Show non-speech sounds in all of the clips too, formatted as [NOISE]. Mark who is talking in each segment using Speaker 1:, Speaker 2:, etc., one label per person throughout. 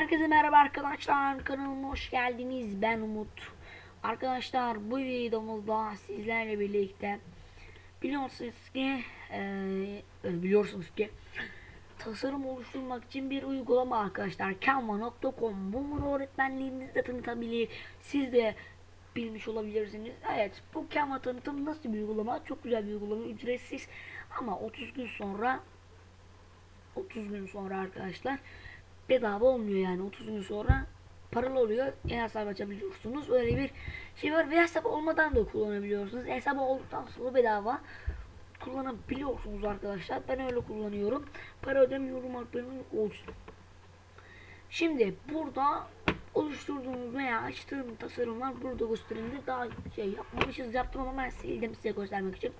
Speaker 1: Herkese merhaba arkadaşlar kanalıma hoş geldiniz. Ben Umut. Arkadaşlar bu videomuzda sizlerle birlikte Biliyorsunuz ki eee, Biliyorsunuz ki Tasarım oluşturmak için bir uygulama arkadaşlar. Canva.com Bunun öğretmenliğinizde tanıtabilir Siz de bilmiş olabilirsiniz. Evet bu Canva tanıtım nasıl bir uygulama? Çok güzel bir uygulama ücretsiz. Ama 30 gün sonra 30 gün sonra arkadaşlar bedava olmuyor yani 30 gün sonra paralı oluyor. E-hesap açabiliyorsunuz. Öyle bir şey var. Ve hesap olmadan da kullanabiliyorsunuz. Hesabı olduktan sonra bedava kullanabiliyorsunuz arkadaşlar. Ben öyle kullanıyorum. Para ödemiyorum haberiniz olsun. Şimdi burada oluşturduğumuz veya açtığım tasarımlar burada gösterimde daha şey yapmamışız yaptım ama ben sildim size göstermek için.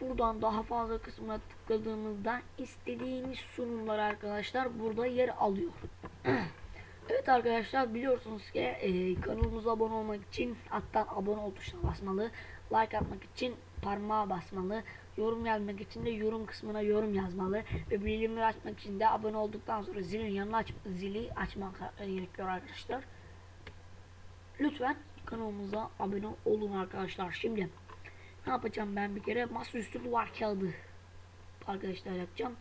Speaker 1: Buradan daha fazla kısmına tıkladığımızda istediğiniz sunumlar arkadaşlar burada yer alıyor. [CLEARS THROAT] evet arkadaşlar biliyorsunuz ki e, kanalımıza abone olmak için alttan abone ol tuşuna basmalı. Like atmak için parmağa basmalı. Yorum yazmak için de yorum kısmına yorum yazmalı. Ve bildirimleri açmak için de abone olduktan sonra zilin yanına aç, zili açmak gerekiyor arkadaşlar. Lütfen kanalımıza abone olun arkadaşlar. Şimdi ne yapacağım ben bir kere masaüstü duvar kağıdı arkadaşlar yapacağım.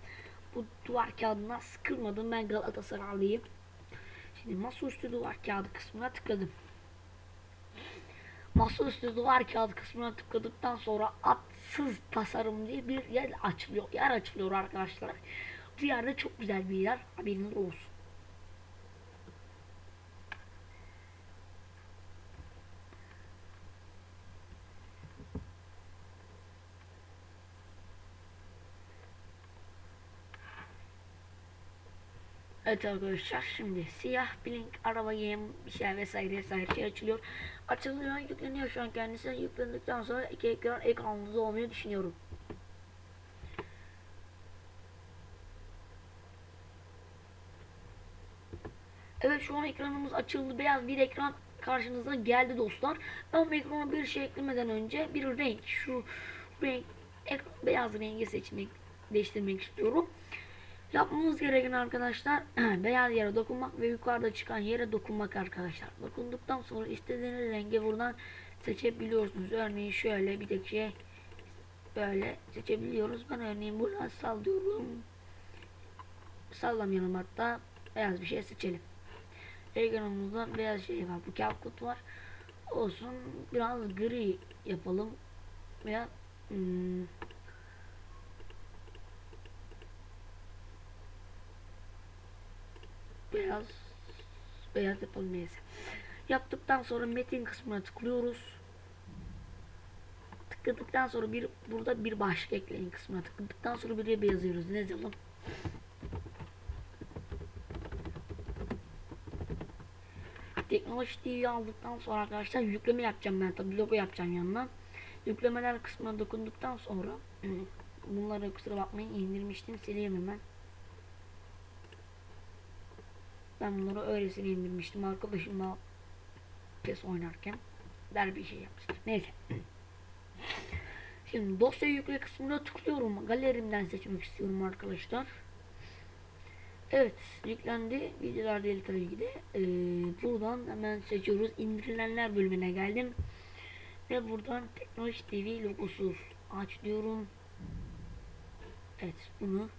Speaker 1: Bu duvar kağıdına sıkılmadım ben Galatasaraylıyım. Şimdi masaüstü duvar kağıdı kısmına tıkladım. Masaüstü duvar kağıdı kısmına tıkladıktan sonra atsız tasarım diye bir yer açılıyor. Yer açılıyor arkadaşlar. Bu yerde çok güzel bir yer. Haberiniz olsun. Evet arkadaşlar şimdi siyah blink araba bir şey vesaire vesaire şey açılıyor. Açılıyor yükleniyor şu an kendisi yüklendikten sonra iki ekran ekranınızda olmayı düşünüyorum. Evet şu an ekranımız açıldı beyaz bir ekran karşınıza geldi dostlar. Ben bu ekrana bir şey eklemeden önce bir renk şu renk ek, beyaz rengi seçmek değiştirmek istiyorum. Yapmamız gereken arkadaşlar [CLEARS THROAT] beyaz yere dokunmak ve yukarıda çıkan yere dokunmak arkadaşlar. Dokunduktan sonra istediğiniz rengi buradan seçebiliyorsunuz. Örneğin şöyle bir tek şey böyle seçebiliyoruz. Ben örneğin buradan sallıyorum. Sallamayalım hatta beyaz bir şey seçelim. Ekranımızda beyaz şey var. Bu kağıt var. Olsun biraz gri yapalım. Veya hmm, beyaz beyaz yapalım neyse. Yaptıktan sonra metin kısmına tıklıyoruz. Tıkladıktan sonra bir burada bir başlık ekleyin kısmına tıkladıktan sonra bir bir yazıyoruz. Ne yazalım? Teknoloji TV aldıktan sonra arkadaşlar yükleme yapacağım ben tabi logo yapacağım yanına. Yüklemeler kısmına dokunduktan sonra [CLEARS THROAT] bunları kusura bakmayın indirmiştim sileyim hemen. Ben bunları öylesine indirmiştim arkadaşımla PES oynarken der bir şey yapmıştır. Neyse. Şimdi dosya yükle kısmına tıklıyorum. Galerimden seçmek istiyorum arkadaşlar. Evet yüklendi. Videolar değil tabii ki de. Ee, buradan hemen seçiyoruz. İndirilenler bölümüne geldim. Ve buradan Teknoloji TV logosu aç diyorum. Evet bunu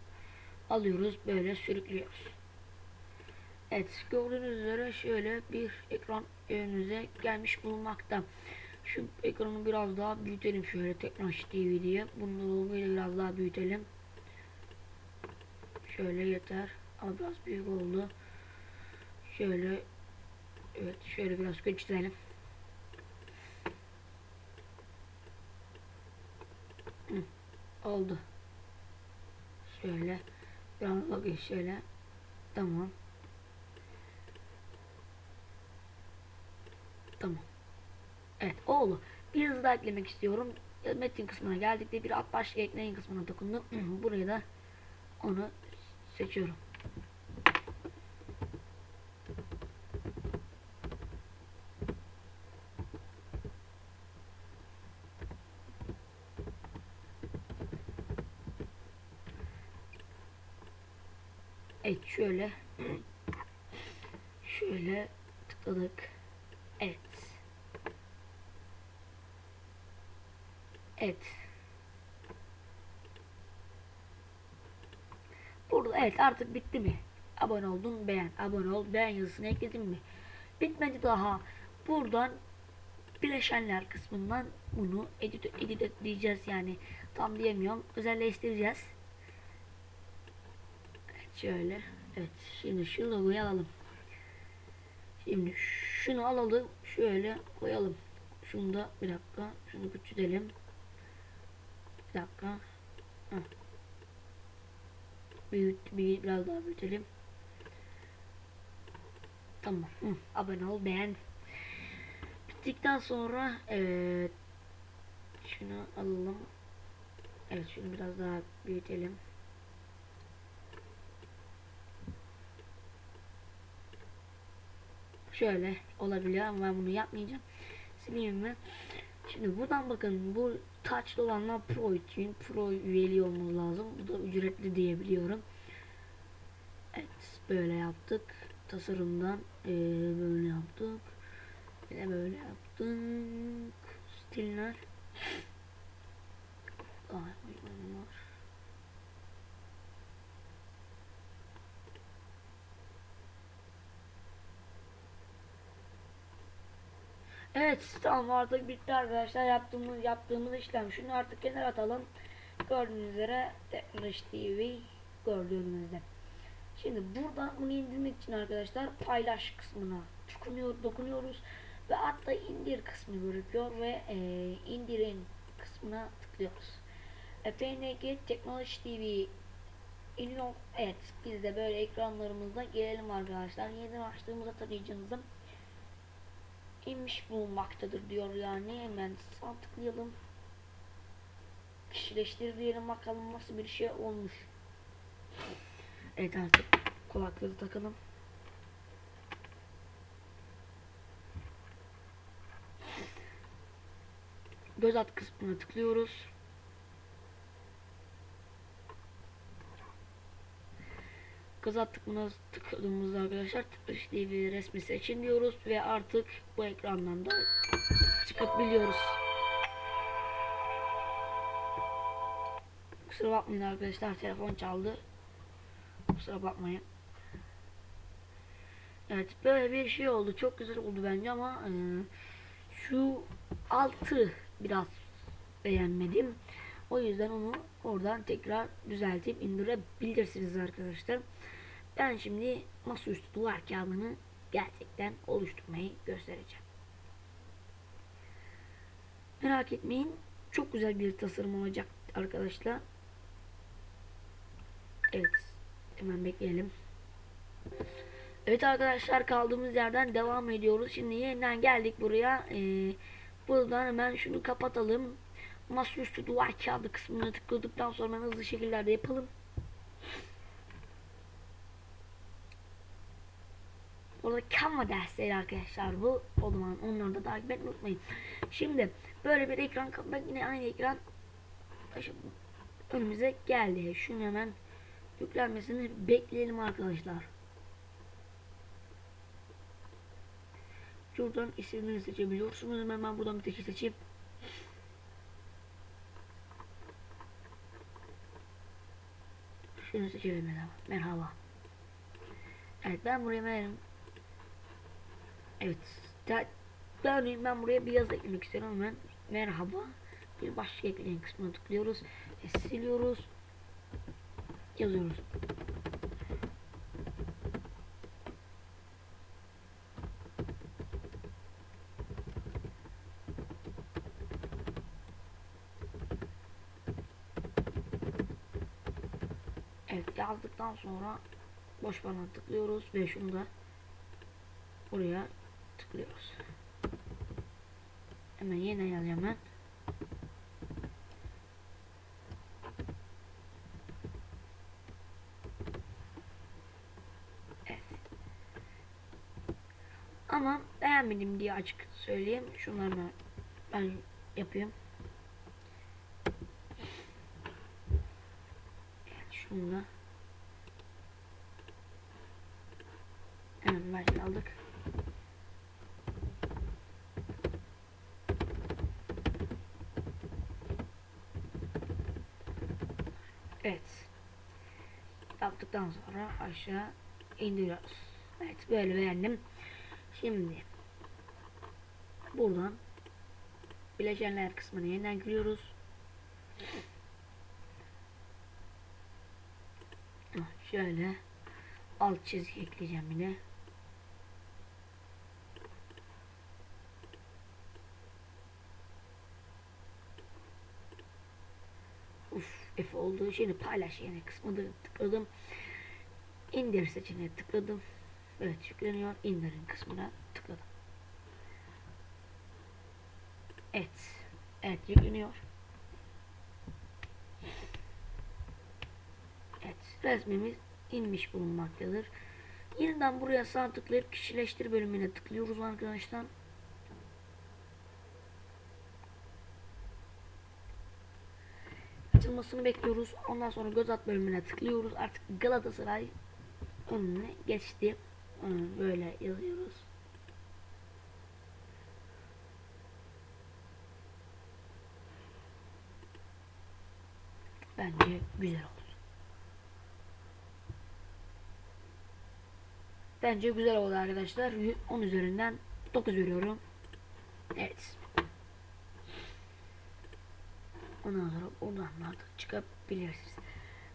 Speaker 1: alıyoruz. Böyle sürüklüyoruz. Evet gördüğünüz üzere şöyle bir ekran önünüze gelmiş bulunmakta. Şu ekranı biraz daha büyütelim şöyle Teknoloji TV diye. Bunu böyle biraz daha büyütelim. Şöyle yeter. Ama biraz büyük oldu. Şöyle evet şöyle biraz küçültelim. Oldu. Şöyle biraz bakayım şöyle. Tamam. Tamam. Evet oldu. Bir hızlı eklemek istiyorum. Metin kısmına geldik bir alt başlık ekleyin kısmına dokundum. Buraya da onu seçiyorum. Evet şöyle Şöyle tıkladık. Evet. Evet. Burada evet artık bitti mi? Abone oldun beğen. Abone ol beğen yazısını ekledin mi? Bitmedi daha. Buradan bileşenler kısmından bunu edit, edit etleyeceğiz yani tam diyemiyorum özelleştireceğiz evet şöyle evet şimdi şu logoyu alalım şimdi şunu alalım şöyle koyalım şunu da bir dakika şunu küçültelim bir dakika. Heh. büyüt, büyüt biraz daha büyütelim. Tamam. Hı, abone ol beğen. Bittikten sonra evet. Şunu alalım. Evet şunu biraz daha büyütelim. Şöyle olabiliyor ama ben bunu yapmayacağım. Sileyim mi şimdi buradan bakın bu touchlı olanlar pro için pro üyeliği olmamız lazım. Bu da ücretli diyebiliyorum. Evet böyle yaptık. Tasarımdan ee, böyle yaptık. Bir de böyle yaptık. Stiller. Ay, uygulamam var. Evet tamam artık bitti arkadaşlar yaptığımız yaptığımız işlem şunu artık kenara atalım gördüğünüz üzere Teknoloji TV gördüğünüzde şimdi burada bunu indirmek için arkadaşlar paylaş kısmına dokunuyor, dokunuyoruz ve hatta indir kısmı gözüküyor ve e, indirin kısmına tıklıyoruz. E, PNG Teknoloji TV iniyor. Evet biz de böyle ekranlarımızda gelelim arkadaşlar. Yeniden açtığımızda tarayıcımızın inmiş bulunmaktadır diyor yani. Hemen sağ tıklayalım. Kişileştir diyelim bakalım nasıl bir şey olmuş. Evet artık kulaklığı takalım. göz at kısmına tıklıyoruz. Göz at kısmına tıkladığımızda arkadaşlar tıklaş TV resmi seçin diyoruz ve artık bu ekrandan da çıkabiliyoruz. Kusura bakmayın arkadaşlar telefon çaldı. Kusura bakmayın. Evet böyle bir şey oldu. Çok güzel oldu bence ama e, şu altı biraz beğenmedim. O yüzden onu oradan tekrar düzeltip indirebilirsiniz arkadaşlar. Ben şimdi masaüstü duvar kağıdını gerçekten oluşturmayı göstereceğim. Merak etmeyin. Çok güzel bir tasarım olacak arkadaşlar. Evet. Hemen bekleyelim. Evet arkadaşlar kaldığımız yerden devam ediyoruz. Şimdi yeniden geldik buraya. Ee, buradan hemen şunu kapatalım. Masaüstü duvar kağıdı kısmına tıkladıktan sonra hızlı şekillerde yapalım. Orada Canva dersleri arkadaşlar bu. O zaman onları da takip etmeyi unutmayın. Şimdi böyle bir ekran bak yine aynı ekran önümüze geldi. Şunu hemen yüklenmesini bekleyelim arkadaşlar. Şuradan istediğinizi seçebiliyorsunuz. Hemen ben buradan bir teşhis seçeyim. Şunu seçelim merhaba. Merhaba. Evet ben buraya verim. Evet. Ben, ben buraya bir yaz eklemek istiyorum hemen. Merhaba. Bir başka ekleyen kısmına tıklıyoruz. E, siliyoruz. Yazıyoruz. Evet yazdıktan sonra boş bana tıklıyoruz ve şunu da buraya tıklıyoruz. Hemen yine ben. Evet. Ama beğenmedim diye açık söyleyeyim. Şunları ben yapayım. Evet, şunu da Hemen vergi aldık. Evet. Yaptıktan sonra aşağı indiriyoruz. Evet böyle beğendim. Şimdi buradan bileşenler kısmına yeniden giriyoruz. Şöyle alt çizgi ekleyeceğim yine. F olduğu için paylaş yeni kısmını tıkladım. İndir seçeneğine tıkladım. Evet yükleniyor. İndirin kısmına tıkladım. Evet. Evet yükleniyor. Evet resmimiz inmiş bulunmaktadır. Yeniden buraya sağ tıklayıp kişileştir bölümüne tıklıyoruz arkadaşlar. Açılmasını bekliyoruz. Ondan sonra göz at bölümüne tıklıyoruz. Artık Galatasaray önüne geçti. Böyle yazıyoruz. Bence güzel oldu. Bence güzel oldu arkadaşlar. 10 üzerinden 9 veriyorum. Evet. Ondan sonra oradan da çıkabilirsiniz.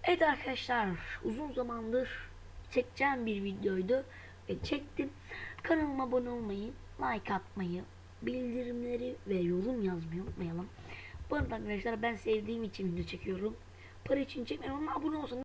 Speaker 1: Evet arkadaşlar uzun zamandır çekeceğim bir videoydu ve çektim. Kanalıma abone olmayı, like atmayı, bildirimleri ve yorum yazmayı unutmayalım. Bu arada arkadaşlar ben sevdiğim için video çekiyorum. Para için çekmiyorum ama abone olsanız